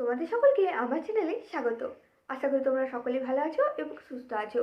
তোমাদের সকলকে আমার চ্যানেলে স্বাগত। আশা করি তোমরা সকলেই ভালো আছো এবং সুস্থ আছো।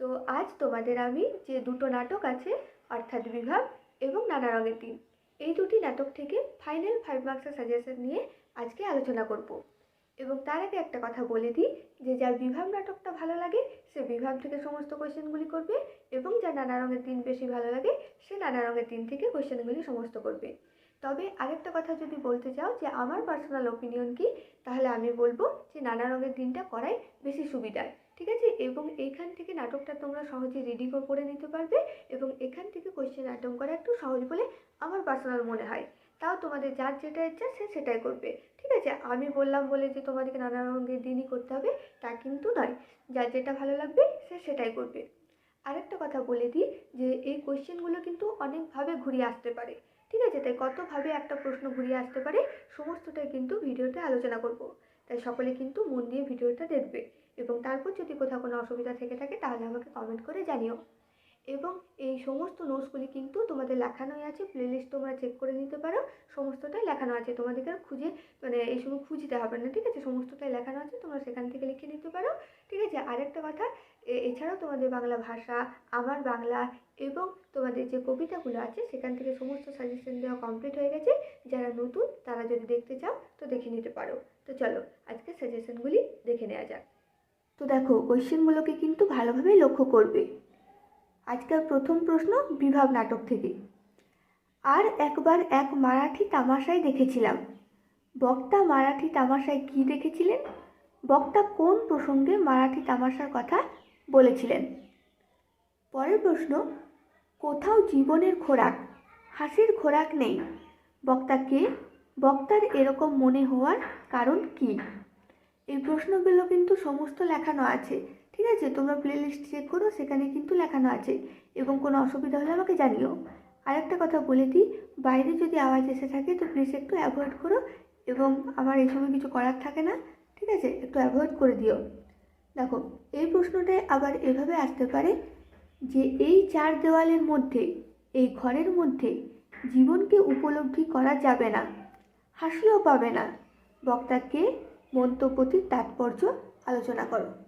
তো আজ তোমাদের আমি যে দুটো নাটক আছে, অর্থাৎ বিভাগ এবং নানা রঙের দিন এই দুটি নাটক থেকে ফাইনাল ফাইভ মার্কসের সাজেশন নিয়ে আজকে আলোচনা করব। এবং তার আগে একটা কথা বলে দিই যে, যার বিভাগ নাটকটা ভালো লাগে, সে বিভাগ থেকে সমস্ত কোয়েশ্চেনগুলি করবে এবং যার নানা রঙের দিন বেশি ভালো লাগে, সে নানা রঙের দিন থেকে কোয়েশ্চেনগুলি সমস্ত করবে। তবে আরেকটা কথা যদি বলতে চাও যে আমার পার্সোনাল ওপিনিয়ন কি, তাহলে আমি বলব যে নানা রঙের দিনটা করাই বেশি সুবিধার, ঠিক আছে? এবং এইখান থেকে নাটকটা তোমরা সহজে রেডি করে নিতে পারবে এবং এখান থেকে কোয়েশ্চেন অ্যাটেম্প করা একটু সহজ বলে আমার পার্সোনাল মনে হয়। তাও তোমাদের যার যেটা ইচ্ছা সে সেটাই করবে, ঠিক আছে? আমি বললাম বলে যে তোমাদেরকে নানা রঙের দিনই করতে হবে, তা কিন্তু নয়। যার যেটা ভালো লাগবে সে সেটাই করবে। আরেকটা কথা বলে দিই যে এই কোয়েশ্চেনগুলো কিন্তু অনেকভাবে ঘুরিয়ে আসতে পারে। ঠিক আছে? তাই কতভাবে একটা প্রশ্ন ঘুরিয়ে আসতে পারে সমস্তটাই কিন্তু ভিডিওতে আলোচনা করব। তাই সকলে কিন্তু মন দিয়ে ভিডিওটা দেখবে। এবং তারপর যদি কোথাও কোনো অসুবিধা থেকে থাকে, তাহলে আমাকে কমেন্ট করে জানিও। এবং এই সমস্ত নোটসগুলি কিন্তু তোমাদের লেখানোই আছে প্লেলিস্ট তোমরা চেক করে নিতে পারো, সমস্তটাই লেখানো আছে, তোমাদেরকে আর খুঁজে মানে এই সময় খুঁজতে হবে না, ঠিক আছে? সমস্তটাই লেখানো আছে, তোমরা সেখান থেকে লিখে নিতে পারো, ঠিক আছে? আরেকটা কথা এছাড়াও তোমাদের বাংলা ভাষা, আমার বাংলা এবং তোমাদের যে কবিতাগুলো আছে, সেখান থেকে সমস্ত সাজেশন দেওয়া কমপ্লিট হয়ে গেছে। যারা নতুন, তারা যদি দেখতে চাও, তো দেখে নিতে পারো। তো চলো, আজকে সাজেশনগুলি দেখে নেওয়া যাক। তো দেখো কোয়েশ্চেনগুলোকে কিন্তু ভালোভাবে লক্ষ্য করবে। আজকের প্রথম প্রশ্ন বিভাগ নাটক থেকে। আর একবার এক মারাঠি তামাশায় দেখেছিলাম। বক্তা মারাঠি তামাশায় কী দেখেছিলেন? বক্তা কোন প্রসঙ্গে মারাঠি তামাশার কথা বলেছিলেন? পরের প্রশ্ন, কোথাও জীবনের খোরাক, হাসির খোরাক নেই। বক্তা কে? বক্তার এরকম মনে হওয়ার কারণ কি? এই প্রশ্নগুলো কিন্তু সমস্ত লেখানো আছে। ঠিক আছে? তোমরা প্লে লিস্ট চেক করো, সেখানে কিন্তু লেখানো আছে। এবং কোনো অসুবিধা হলে আমাকে জানিও। আরেকটা কথা বলে দিই, বাইরে যদি আওয়াজ এসে থাকে, তো প্লিজ একটু অ্যাভয়েড করো এবং আমার এই সময় কিছু করার থাকে না, ঠিক আছে? একটু অ্যাভয়েড করে দিও। দেখো, এই প্রশ্নটায় আবার এভাবে আসতে পারে যে এই চার দেওয়ালের মধ্যে, এই ঘরের মধ্যে জীবনকে উপলব্ধি করা যাবে না হাসিও পাবে না। বক্তাকে মন্তব্যটির তাৎপর্য আলোচনা করো।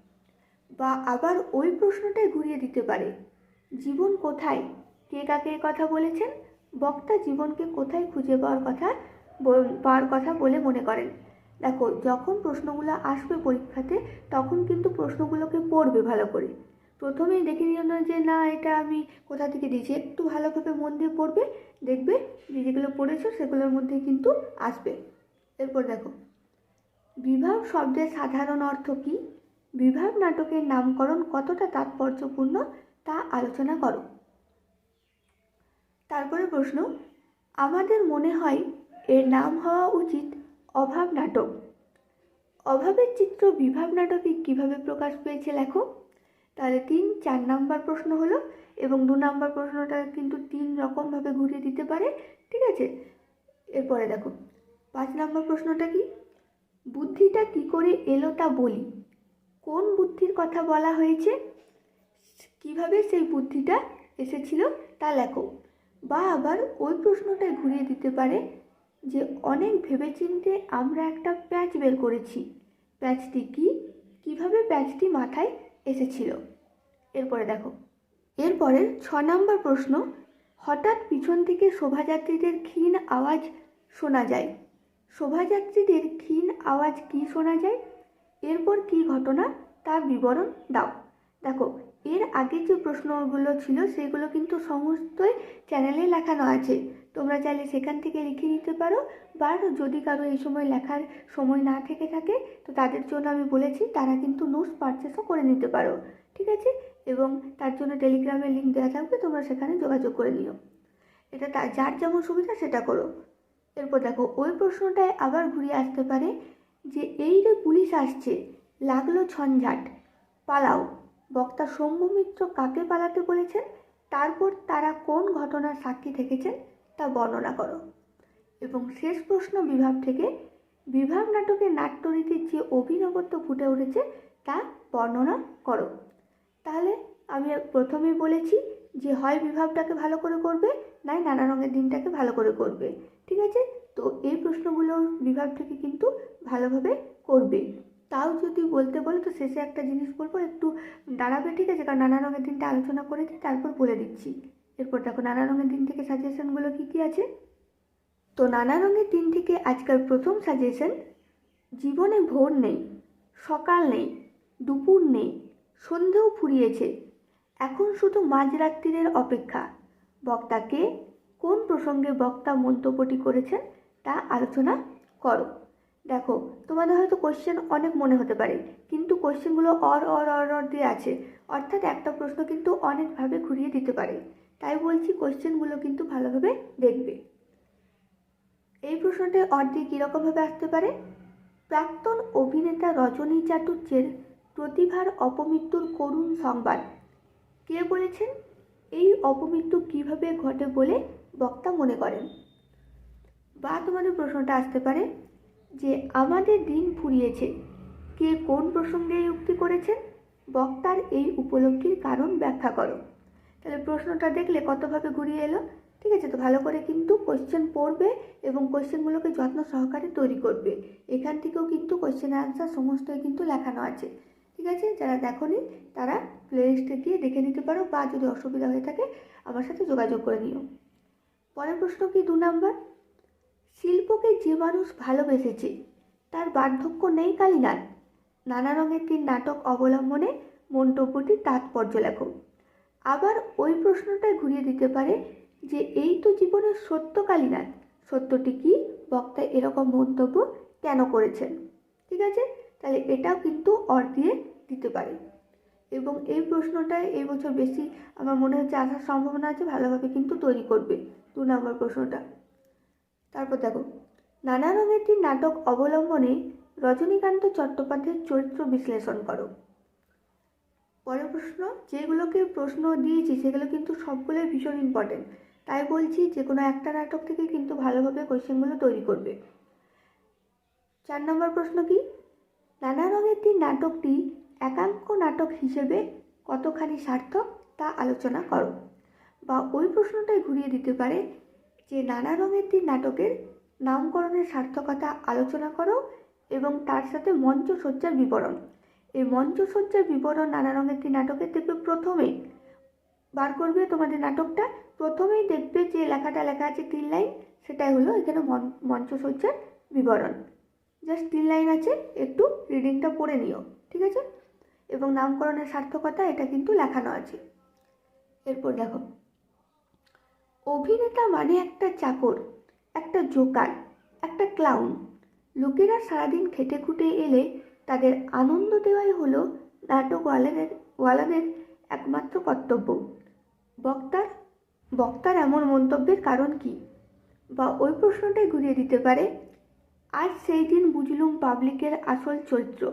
বা আবার ওই প্রশ্নটাই ঘুরিয়ে দিতে পারে। জীবন কোথায়? কে কাকে কথা বলেছেন? বক্তা জীবনকে কোথায় খুঁজে পাওয়ার কথা পাওয়ার কথা বলে মনে করেন। দেখো, যখন প্রশ্নগুলো আসবে পরীক্ষাতে, তখন কিন্তু প্রশ্নগুলোকে পড়বে ভালো করে। প্রথমেই দেখে নিও না যে, না, এটা আমি কোথা থেকে দিয়েছি? একটু ভালোভাবে মন দিয়ে পড়বে, দেখবে যে যেগুলো পড়েছো সেগুলোর মধ্যে কিন্তু আসবে। এরপর দেখো বিভাগ শব্দের সাধারণ অর্থ কী? বিভাগ নাটকের নামকরণ কতটা তাৎপর্যপূর্ণ তা আলোচনা করো। তারপরে প্রশ্ন, আমাদের মনে হয় এর নাম হওয়া উচিত অভাব নাটক। অভাবের চিত্র বিভাগ নাটকে কীভাবে প্রকাশ পেয়েছে লেখো? তাহলে তিন, চার নাম্বার প্রশ্ন হলো এবং দু নাম্বার প্রশ্নটা কিন্তু তিন রকমভাবে ঘুরিয়ে দিতে পারে, ঠিক আছে? এরপরে দেখো, পাঁচ নাম্বার প্রশ্নটা কি? বুদ্ধিটা কি করে এলো তা বলি। কোন বুদ্ধির কথা বলা হয়েছে? কীভাবে সেই বুদ্ধিটা এসেছিল তা লেখো। বা আবার ওই প্রশ্নটাই ঘুরিয়ে দিতে পারে যে অনেক ভেবেচিন্তে আমরা একটা প্যাচ বের করেছি। প্যাচটি কি? কীভাবে প্যাচটি মাথায় এসেছিল? এরপরে দেখো। এরপরে ছ নম্বর প্রশ্ন, হঠাৎ পিছন থেকে শোভাযাত্রীদের ক্ষীণ আওয়াজ শোনা যায়। শোভাযাত্রীদের ক্ষীণ আওয়াজ কি শোনা যায়? এরপর কি ঘটনা? তার বিবরণ দাও। দেখো, এর আগে যে প্রশ্নগুলো ছিল সেগুলো কিন্তু সমস্তই চ্যানেলে লেখানো আছে। তোমরা চাইলে সেখান থেকে লিখে নিতে পারো, বা যদি কারও এই সময় লেখার সময় না থেকে থাকে, তো তাদের জন্য আমি বলেছি তারা কিন্তু নোটস পারচেসও করে নিতে পারো, ঠিক আছে? এবং তার জন্য টেলিগ্রামের লিঙ্ক দেওয়া থাকবে, তোমরা সেখানে যোগাযোগ করে নিও। এটা যার যেমন সুবিধা সেটা করো। এরপর দেখো, ওই প্রশ্নটায় আবার ঘুরিয়ে আসতে পারে যে এই যে পুলিশ আসছে, লাগল ঝঞ্ঝাট পালাও। বক্তা সৌম্য মিত্র কাকে পালাতে বলেছেন? তারপর তারা কোন ঘটনার সাক্ষী থেকেছেন তা বর্ণনা করো। এবং শেষ প্রশ্ন বিভাগ থেকে, বিভাগ নাটকে নাট্যরীতির যে অভিনবত্ব ফুটে উঠেছে তা বর্ণনা করো। তাহলে আমি প্রথমেই বলেছি যে হয় বিভাগটাকে ভালো করে করবে, নাই নানা রঙের দিনটাকে ভালো করে করবে। ঠিক আছে? তো এই প্রশ্নগুলো বিভাগ থেকে কিন্তু ভালোভাবে করবে। তাও যদি বলতে বলে, তো শেষে একটা জিনিস বলব, একটু দাঁড়াবে, ঠিক আছে? কারণ নানা রঙের দিনটা আলোচনা করেছি তারপর বলে দিচ্ছি। এরপর দেখো, নানা রঙের দিন থেকে সাজেশনগুলো কী কী আছে? তো নানা রঙের দিন থেকে আজকাল প্রথম সাজেশন জীবনে ভোর নেই, সকাল নেই, দুপুর নেই, সন্ধেও ফুরিয়েছে। এখন শুধু মাঝরাত্রিরের অপেক্ষা। বক্তাকে কোন প্রসঙ্গে বক্তা মন্তব্যটি করেছেন তা আলোচনা করো। দেখো, তোমাদের হয়তো কোশ্চেন অনেক মনে হতে পারে, কিন্তু কোশ্চেনগুলো অর অর অর অর দিয়ে আছে। অর্থাৎ একটা প্রশ্ন কিন্তু অনেকভাবে ঘুরিয়ে দিতে পারে। তাই বলছি কোশ্চেনগুলো কিন্তু ভালোভাবে দেখবে। এই প্রশ্নটি অর দিয়ে কীরকমভাবে আসতে পারে? প্রাক্তন অভিনেতা রজনী চাটুর্যের প্রতিভার অপমৃত্যুর করুণ সংবাদ। কে বলেছেন? এই অপমৃত্যু কীভাবে ঘটে বলে বক্তা মনে করেন। বা তোমাদের প্রশ্নটা আসতে পারে যে, আমাদের দিন ফুরিয়েছে। কে কোন প্রসঙ্গে উক্তি করেছেন? বক্তার এই উপলব্ধির কারণ ব্যাখ্যা করো। তাহলে প্রশ্নটা দেখলে কতভাবে ঘুরিয়ে এলো? ঠিক আছে, তো ভালো করে কিন্তু কোশ্চেন পড়বে এবং কোশ্চেনগুলোকে যত্ন সহকারে তৈরি করবে। এখান থেকেও কিন্তু কোশ্চেনের আনসার সমস্তই কিন্তু লেখানো আছে। ঠিক আছে, যারা দেখোনি, তারা প্লেলিস্টে গিয়ে দেখে নিতে পারো বা যদি অসুবিধা হয়ে থাকে, আমার সাথে যোগাযোগ করে নিও। পরের প্রশ্ন কি? দু নাম্বার। শিল্পকে যে মানুষ ভালোবেসেছে, তার বার্ধক্য নেই কালিনাথ নানা রঙের তিন নাটক অবলম্বনে মন্তব্যটির তাৎপর্য লেখো আবার ওই প্রশ্নটাই ঘুরিয়ে দিতে পারে যে, এই তো জীবনের সত্য কালিনাথ। সত্যটি কি? বক্তা এরকম মন্তব্য কেন করেছেন? ঠিক আছে? তাহলে এটাও কিন্তু অর দিয়ে দিতে পারে। এবং এই প্রশ্নটায় এই বছর বেশি আমার মনে হচ্ছে আসার সম্ভাবনা আছে, ভালোভাবে কিন্তু তৈরি করবে। দু নম্বর প্রশ্নটা। তারপর দেখো, নানা রঙের তিন নাটক অবলম্বনে রজনীকান্ত চট্টোপাধ্যায়ের চরিত্র বিশ্লেষণ করো। পরের প্রশ্ন, যেগুলোকে প্রশ্ন দিয়েছি সেগুলো কিন্তু সবগুলোই ভীষণ ইম্পর্টেন্ট তাই বলছি যে কোনো একটা নাটক থেকে কিন্তু ভালোভাবে কোয়েশ্চেনগুলো তৈরি করবে। চার নম্বর প্রশ্ন কি? নানা রঙের তিন নাটকটি একাঙ্ক নাটক হিসেবে কতখানি সার্থক তা আলোচনা করো। বা ওই প্রশ্নটাই ঘুরিয়ে দিতে পারে যে নানা রঙের তিন নাটকের নামকরণের সার্থকতা আলোচনা করো এবং তার সাথে মঞ্চসজ্জার বিবরণ। এই মঞ্চসজ্জার বিবরণ নানা রঙের তিন নাটকের দেখবে প্রথমেই। বার করবে তোমাদের নাটকটা। প্রথমেই দেখবে যে লেখাটা লেখা আছে তিন লাইন, সেটাই হলো এখানে মঞ্চসজ্জার বিবরণ। জাস্ট তিন লাইন আছে, একটু রিডিংটা পড়ে নিও, ঠিক আছে? এবং নামকরণের সার্থকতা এটা কিন্তু লেখানো আছে। এরপর দেখো। অভিনেতা মানে একটা চাকর, একটা জোকার, একটা ক্লাউন লোকেরা সারাদিন খেটে খুটে এলে তাদের আনন্দ দেওয়াই হলো নাটক ওয়ালাদের ওয়ালাদের একমাত্র কর্তব্য। বক্তার বক্তার এমন মন্তব্যের কারণ কি? বা ওই প্রশ্নটাই ঘুরিয়ে দিতে পারে, আজ সেই দিন বুঝলুম পাবলিকের আসল চরিত্র।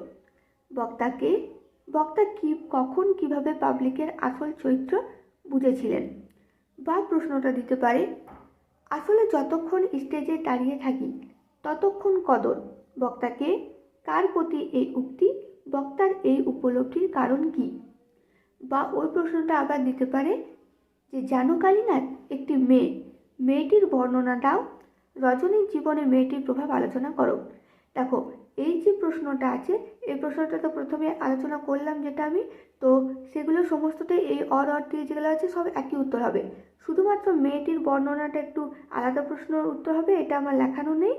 বক্তাকে, বক্তা কি, কখন কীভাবে পাবলিকের আসল চরিত্র বুঝেছিলেন? বা প্রশ্নটা দিতে পারে। আসলে যতক্ষণ স্টেজে দাঁড়িয়ে থাকি, ততক্ষণ কদর। বক্তাকে, কার প্রতি এই উক্তি, বক্তার এই উপলব্ধির কারণ কি? বা ওই প্রশ্নটা আবার দিতে পারে যে, জানো কালীনাথ, একটি মেয়ে। মেয়েটির বর্ণনা দাও। রজনীর জীবনে মেয়েটির প্রভাব আলোচনা করো। দেখো প্রশ্নটা আছে। এই প্রশ্নটা তো প্রথমে আলোচনা করলাম যেটা আমি। তো সেগুলো সমস্তটাই এই অর অর দিয়ে যেগুলো আছে সব একই উত্তর হবে। শুধুমাত্র মেয়েটির বর্ণনাটা একটু আলাদা প্রশ্নের উত্তর হবে, এটা আমার লেখানো নেই।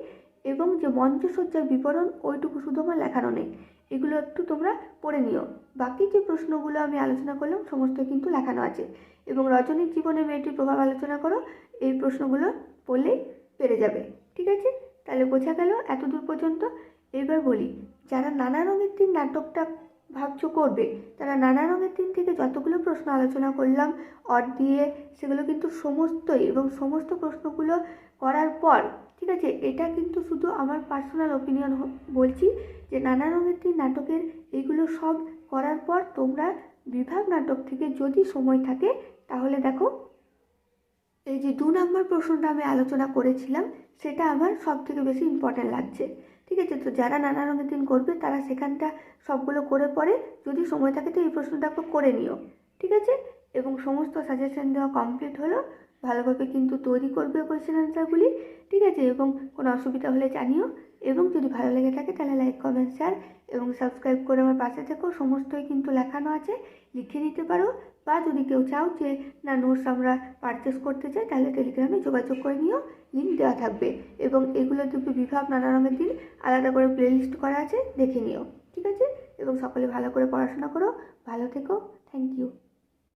এবং যে মঞ্চসজ্জার বিবরণ, ওইটুকু শুধু আমার লেখানো নেই। এগুলো একটু তোমরা পড়ে নিও। বাকি যে প্রশ্নগুলো আমি আলোচনা করলাম সমস্ত কিন্তু লেখানো আছে। এবং রজনীর জীবনে মেয়েটির প্রভাব আলোচনা করো, এই প্রশ্নগুলো পড়লেই পেরে যাবে। ঠিক আছে? তাহলে বোঝা গেল এত দূর পর্যন্ত। এবার বলি যারা নানা রঙের দিন নাটকটা ভাবছ করবে, তারা নানা রঙের দিন থেকে যতগুলো প্রশ্ন আলোচনা করলাম অর দিয়ে সেগুলো কিন্তু সমস্তই এবং সমস্ত প্রশ্নগুলো করার পর, ঠিক আছে, এটা কিন্তু শুধু আমার পার্সোনাল ওপিনিয়ন বলছি যে নানা রঙের দিন নাটকের এইগুলো সব করার পর তোমরা বিভাগ নাটক থেকে যদি সময় থাকে, তাহলে দেখো, এই যে দু নম্বর প্রশ্নটা আমি আলোচনা করেছিলাম, সেটা আমার সব থেকে বেশি ইম্পর্ট্যান্ট লাগছে। ঠিক আছে? তো যারা নানা রঙের দিন করবে, তারা সেখানটা সবগুলো করে পরে যদি সময় থাকে তো এই প্রশ্নটা একটু করে নিও। ঠিক আছে? এবং সমস্ত সাজেশন দেওয়া কমপ্লিট হলো। ভালোভাবে কিন্তু তৈরি করবে কোয়েশ্চেন আনসারগুলি ঠিক আছে? এবং কোনো অসুবিধা হলে জানিও। এবং যদি ভালো লেগে থাকে তাহলে লাইক কমেন্ট শেয়ার এবং সাবস্ক্রাইব করে আমার পাশে থেকেও সমস্তই কিন্তু লেখানো আছে। লিখে নিতে পারো বা যদি কেউ চাও যে না নোটস আমরা পারচেস করতে চাই তাহলে টেলিগ্রামে যোগাযোগ করে নিও লিঙ্ক দেওয়া থাকবে এবং এগুলো দুটো বিভাগ নানা রঙের দিন আলাদা করে প্লেলিস্ট করা আছে, দেখে নিও, ঠিক আছে? এবং সকলে ভালো করে পড়াশোনা করো, ভালো থেকো থ্যাংক ইউ